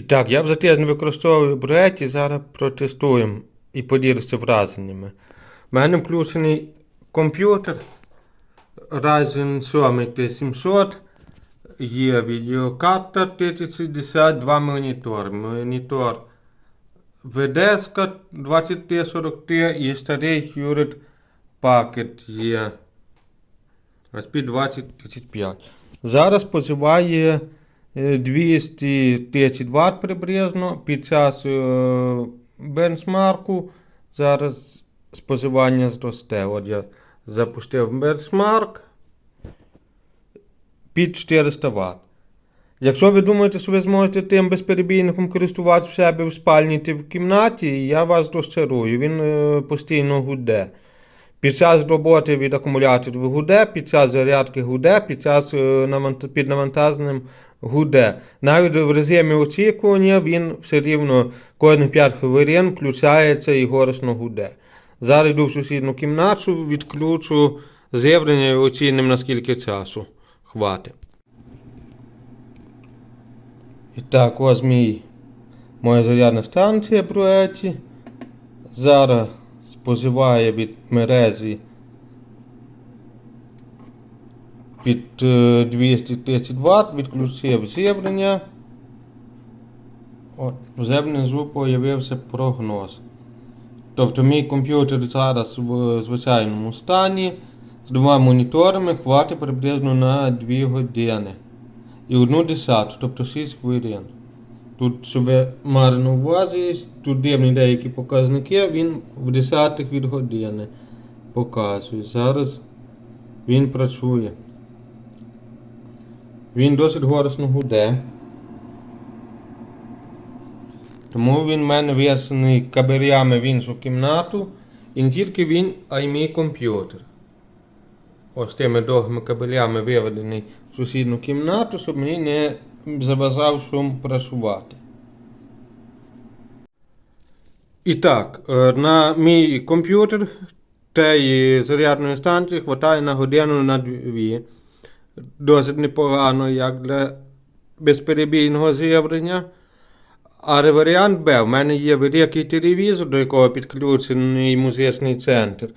І так, я вже тиждень використовую бреті, зараз протестуємо і поділюся враженнями. У мене включений комп'ютер Ryzen 7 T700, є відеокарта 3060, два монітори. Монітор VDS 20T40 і старий Hewlett пакет є SP2035. Зараз позиває. 230 Вт приблизно під час е, бенчмарку. Зараз споживання зросте. От я запустив бенчмарк під 400 Вт. Якщо ви думаєте, що ви зможете тим безперебійником користуватися в себе в спальні та в кімнаті, я вас розчарую. Він е, постійно гуде. Під час роботи від акумуляторів гуде, під час зарядки гуде, під час е, під навантаженням гуде. Навіть в режимі очікування він все рівно кожні 5 хвилин включається і голосно гуде. Зараз йду в сусідню кімнату, відключу з'явлення і оцінимо наскільки часу хватить. І так, ось мій моя зарядна станція проекті. Зараз споживає від мережі під е, 230 Вт, відключив з'явлення. От, вже внизу появився прогноз. Тобто мій комп'ютер зараз в звичайному стані з двома моніторами хватить приблизно на 2 години. І одну десяту, тобто 6 хвилин. Тут, ви на увазі, тут дивні деякі показники, він в десятих від години показує. Зараз він працює. Він досить голосно гуде. Тому він в мене в'ясаний кабелями в іншу кімнату. І не тільки він, а й мій комп'ютер. Ось тими довгими кабелями виведений в сусідню кімнату, щоб мені не заважав шум працювати. І так, е, на мій комп'ютер тієї зарядної станції хватає на годину на дві. Досить непогано, як для безперебійного з'явлення. Але варіант Б. В мене є великий телевізор, до якого підключений музичний центр.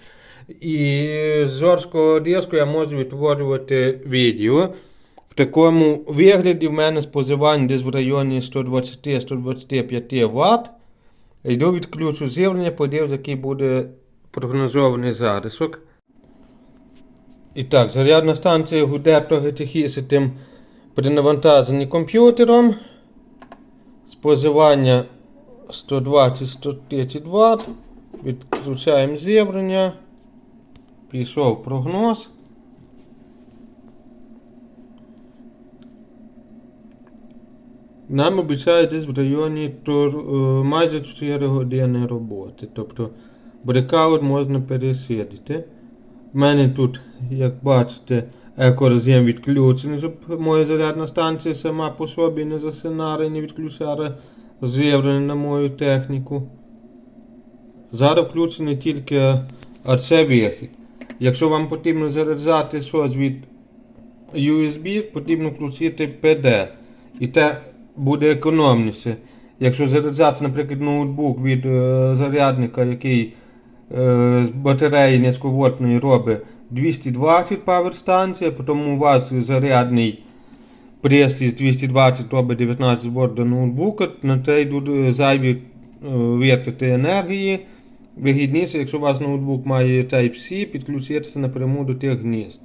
І з жорсткого диску я можу відтворювати відео. В такому вигляді в мене споживання десь в районі 120-125 Вт. Йду відключу з'явлення, подивлюсь, який буде прогнозований зарисок. І так, зарядна станція гуде трохи тихіше тим при навантаженні комп'ютером. Споживання 120-130 Вт. Відключаємо з'явлення. Пішов прогноз. Нам обіцяють десь в районі тур, е, майже 4 години роботи. Тобто брекаут можна пересидіти. У мене тут, як бачите, екорежим відключений, щоб моя зарядна станція сама по собі не засинала і не відключала з'явлення на мою техніку. Зараз включений тільки АЦ вихід. Якщо вам потрібно заряджати щось від USB, потрібно включити PD. І те буде економніше. Якщо заряджати, наприклад, ноутбук від е, зарядника, який е, з батареї низьковольтної робить 220 павер станція, потім у вас зарядний пристрій з 220 робить 19 вольт до ноутбука, на те йдуть зайві е, витрати енергії. Вигідніше, якщо у вас ноутбук має Type-C, підключитися напряму до тих гнізд.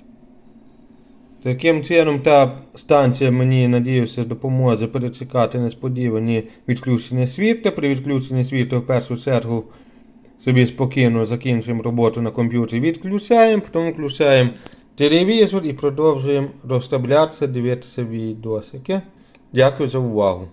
Таким чином, та станція мені, надіюся, допоможе перечекати несподівані відключення світла. При відключенні світла в першу чергу собі спокійно закінчуємо роботу на комп'ютері, відключаємо, потім включаємо телевізор і продовжуємо розставлятися, дивитися відосики. Дякую за увагу.